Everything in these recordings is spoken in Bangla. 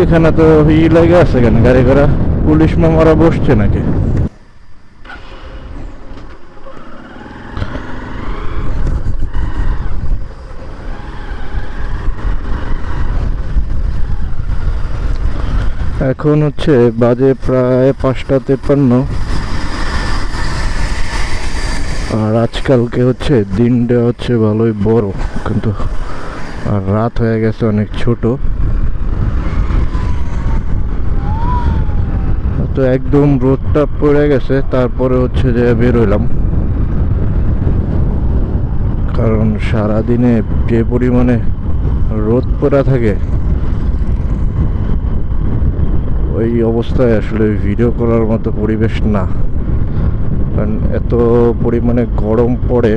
এখানে তো ই লেগে আছে কেন? গাড়ি ঘোড়া পুলিশ মামারা বসছে নাকি? এখন হচ্ছে বাজে প্রায় পাঁচটা তেপান্ন আর আজকালকে হচ্ছে দিনটা হচ্ছে ভালোই বড়, কিন্তু আর রাত হয়ে গেছে অনেক ছোট। তো একদম রোদটা পড়ে গেছে, তারপরে হচ্ছে যে বেরোইলাম কারণ সারাদিনে যে পরিমাণে রোদ পড়া থাকে, ওই অবস্থায় আসলে ভিডিও করার মতো পরিবেশ না। কারণ এত পরিমাণে গরম পড়ে,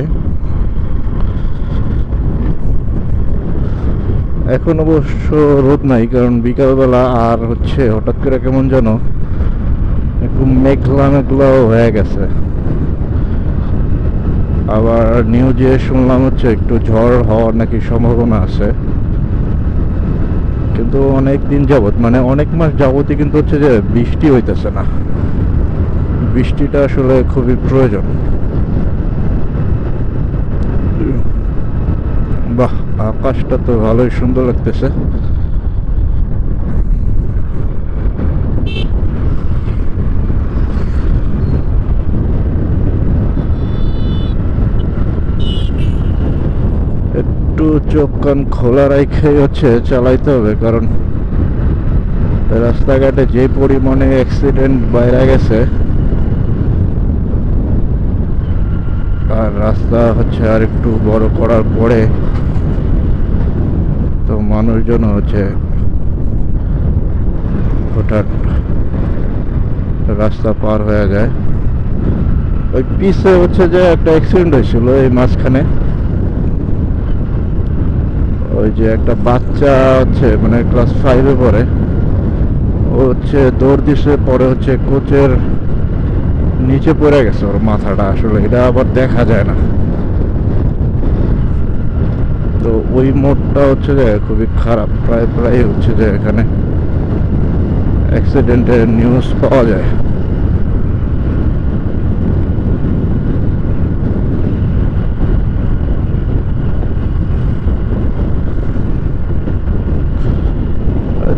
এখন অবশ্য রোদ নাই, কারণ বিকালবেলা আর হচ্ছে হঠাৎ করে কেমন যেন একটু মেঘলা মেঘলাও হয়ে গেছে। আবার নিউজে শুনলাম হচ্ছে একটু ঝড় হওয়ার নাকি সম্ভাবনা আছে। কিন্তু অনেক দিন যাবত মানে অনেক মাস যাবতই কিন্তু হচ্ছে যে বৃষ্টি হইতেছে না। বৃষ্টিটা আসলে খুবই প্রয়োজন। বাহ, আকাশটা তো ভালোই সুন্দর লাগতেছে। একটু চোখ কান খোলা রাখে হচ্ছে চালাইতে হবে, কারণ রাস্তাঘাটে যে পরিমাণে অ্যাক্সিডেন্ট বাইরে গেছে, আর রাস্তা হচ্ছে আর একটু বড় করার পরে তো মানুষজন হচ্ছে হঠাৎ রাস্তা পার হয়ে যায়। ওই পিসে হচ্ছে যে একটা অ্যাক্সিডেন্ট হয়েছিল, এই মাঝখানে। ওই যে একটা বাচ্চা হচ্ছে মানে ক্লাস ফাইভে পড়ে। ও হচ্ছে দৌড় দিছে, পরে হচ্ছে কোচের নিচে পড়ে গেছে ওর মাথাটা আসলে, এটা আবার দেখা যায় না। তো ওই মোড়টা হচ্ছে যে খুবই খারাপ, প্রায় প্রায় হচ্ছে যে এখানে অ্যাক্সিডেন্টের নিউজ পাওয়া যায়।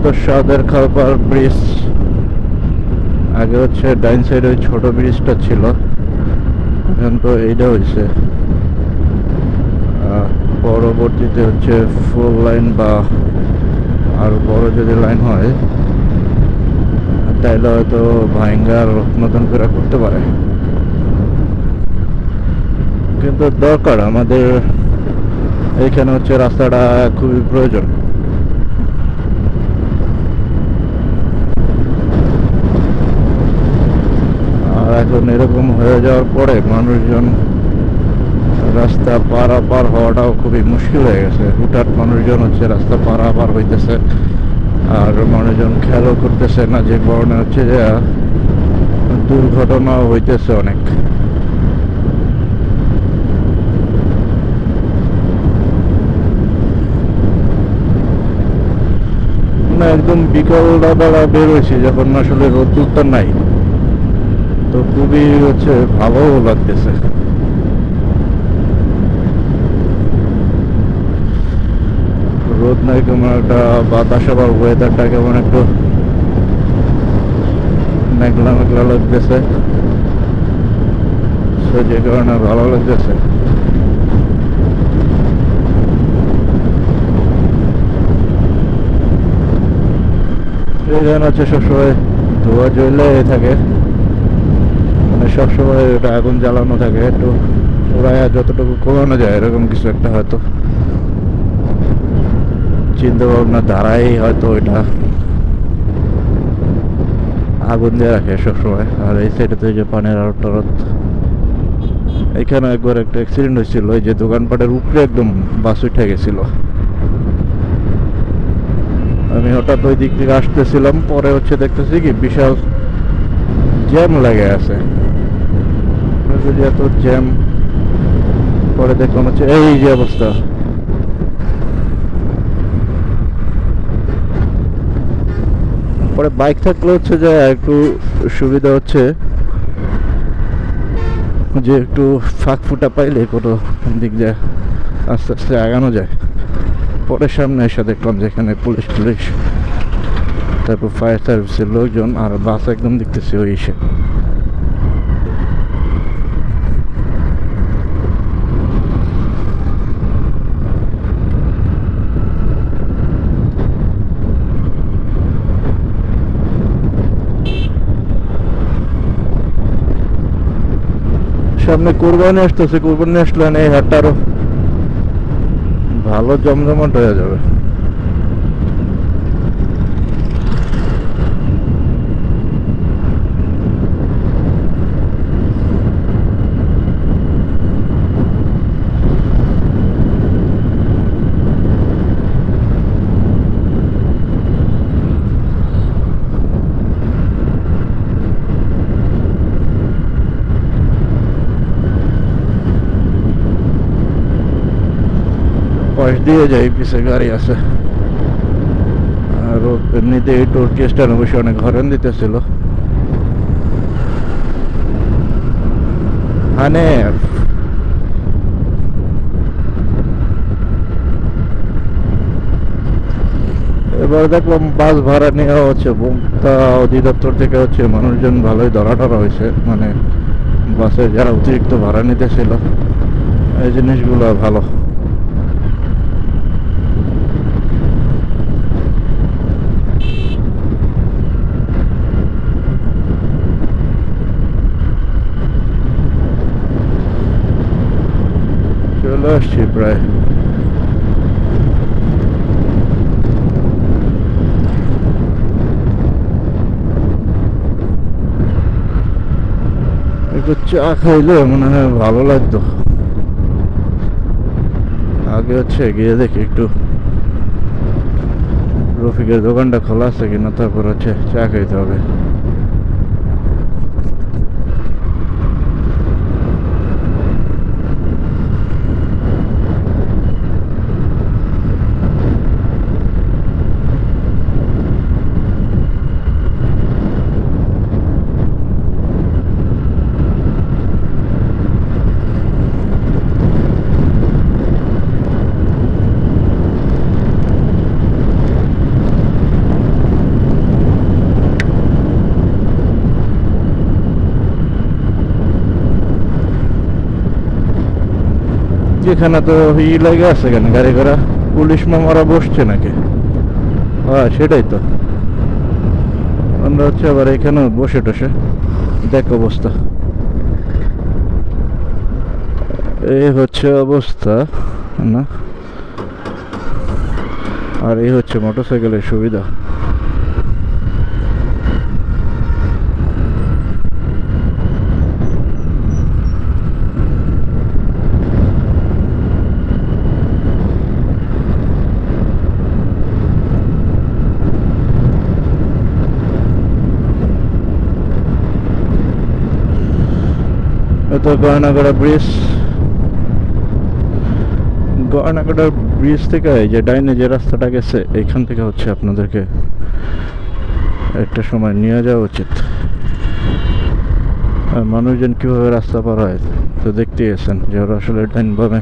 তো সাদের খাবার ব্রিজ। আগে হচ্ছে ডাইন সাইডে ওই ছোট ব্রিজটা ছিল। এখন তো এইটা হয়েছে পরবর্তীতে হচ্ছে ফুল লাইন বা আর বড় যদি লাইন হয় তাইলে হয়তো ভাইঙ্গার নতুন করে করতে পারে। কিন্তু দরকার আমাদের, এইখানে হচ্ছে রাস্তাটা খুবই প্রয়োজন আর এখন এরকম হয়ে যাওয়ার পরে মানুষজন রাস্তা পারাপার হওয়াটাও খুবই মুশকিল হয়ে গেছে। হুটহাট মানুষজন হচ্ছে রাস্তা পারাপার হইতেছে আর মানুষজন খেয়ালও করতেছে না, যে কারণে হচ্ছে যে দুর্ঘটনাও হইতেছে অনেক। একদম বিকালটা বেলা বের যখন আসলে রোদ্দুরটা নাই। তো খুবই হচ্ছে ভালোও লাগতেছে। রোদ নাই কেমন একটা, বাতাস আবার ওয়েদারটা কেমন একটু মেঘলা মেঘলা লাগতেছে। তো যে কারণে ভালো লাগতেছে। এখানে হচ্ছে সবসময় ধোয়া জ্বলে থাকে। সবসময় ওটা আগুন জ্বালানো থাকে, একটু ওরাই যতটুকু কমানো যায়, এরকম কিছু একটা হয়তো। চিন্তা ভাবনা দ্বারাই হয়তো ওইটা। আগুন দিয়ে রাখে সবসময়। আর এই সাইডে যে পানের আরও টরত এখানে একবার একটা অ্যাক্সিডেন্ট হয়েছিল যে দোকানপাটের উপরে একদম বাস উঠে গেছিল। আমি হঠাৎ ওই দিক থেকে আসতেছিলাম, পরে হচ্ছে দেখতেছি কি, বিশাল জ্যাম লাগে আছে। যদি এত জ্যাম পরে দেখলাম হচ্ছে এই যে অবস্থা। পরে বাইক থাকলে হচ্ছে যে একটু সুবিধা হচ্ছে যে একটু ফাঁক ফুটা পাইলে কোনো দিক দিয়ে আস্তে আস্তে আগানো যায়। পরে সামনে এসে দেখলাম যেখানে পুলিশ টুলিশ তারপর ফায়ার সার্ভিসের লোকজন আর বাস একদম দেখতেছি ওই এসে। সামনে কোরবানি আসতেছে কোরবানি আসলে এই হাটটা আরও ভালো জমজমাট হয়ে যাবে। পাশ দিয়ে যাই, পিছে গাড়ি আছে। আর এমনিতে এই টোর কেসটার বসে অনেক হরেন দিতেছিল। মানে এবার দেখলাম বাস ভাড়া নেওয়া হচ্ছে তা অধিদপ্তর থেকে হচ্ছে মানুষজন ভালোই ধরা টরা হয়েছে মানে বাসে যারা অতিরিক্ত ভাড়া নিতেছিল, এই জিনিসগুলো ভালো। চলে আসছি প্রায়। একটু চা খাইলে মনে হয় ভালো লাগতো। আগে হচ্ছে গিয়ে দেখি একটু রফিকের দোকানটা খোলা আছে কিনা, তারপর হচ্ছে চা খাইতে হবে। এখানে তো ই লেগে আছে কেন? গাড়ি ঘোড়া পুলিশ মামারা বসছে নাকি? হ্যাঁ সেটাই তো। আমরা হচ্ছে আবার এখানে বসে টসে। দেখ অবস্থা। এই হচ্ছে অবস্থা, না? আর এই হচ্ছে মোটরসাইকেলের সুবিধা। তো গয়নাগড়া ব্রিজ গয়নাগড়া ব্রিজ থেকে যে ডাইনে যে রাস্তাটা গেছে এইখান থেকে হচ্ছে আপনাদেরকে একটা সময় নিয়ে যাওয়া উচিত। আর মানুষজন কীভাবে রাস্তা পার হয়, তো দেখতে গেছেন যে ওরা আসলে ডাইনভাবে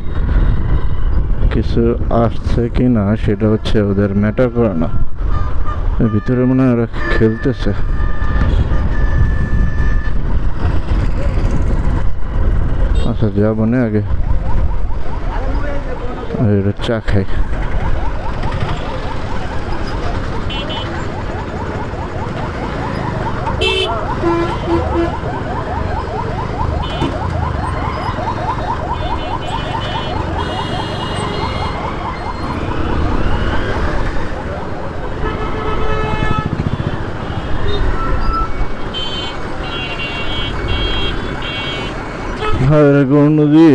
কিছু আসছে কি না সেটা হচ্ছে ওদের ম্যাটার করে না। ভিতরে মনে হয় ওরা খেলতেছে। আচ্ছা যাব না আগে। চা খাই। হ্যাঁ কোন নদী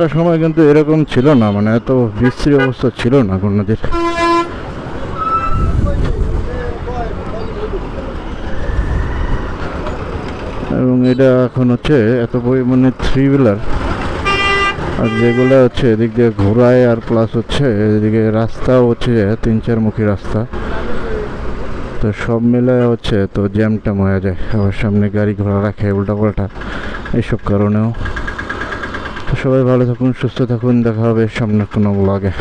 একটা সময় কিন্তু এরকম ছিল না মানে এত বিশ্রী অবস্থা ছিল না কোন এবং এটা এখন হচ্ছে এত পরিমাণে থ্রি হুইলার আর যেগুলো হচ্ছে এদিক দিয়ে ঘোরায় আর প্লাস হচ্ছে এদিকে রাস্তাও হচ্ছে তিন চার মুখী রাস্তা। তো সব মিলে হচ্ছে তো জ্যাম ট্যাম হয়ে যায়। আবার সামনে গাড়ি ঘোড়া রাখে উল্টা পাল্টা এইসব কারণেও। তো সবাই ভালো থাকুন সুস্থ থাকুন দেখা হবে সামনের কোনো ব্লগে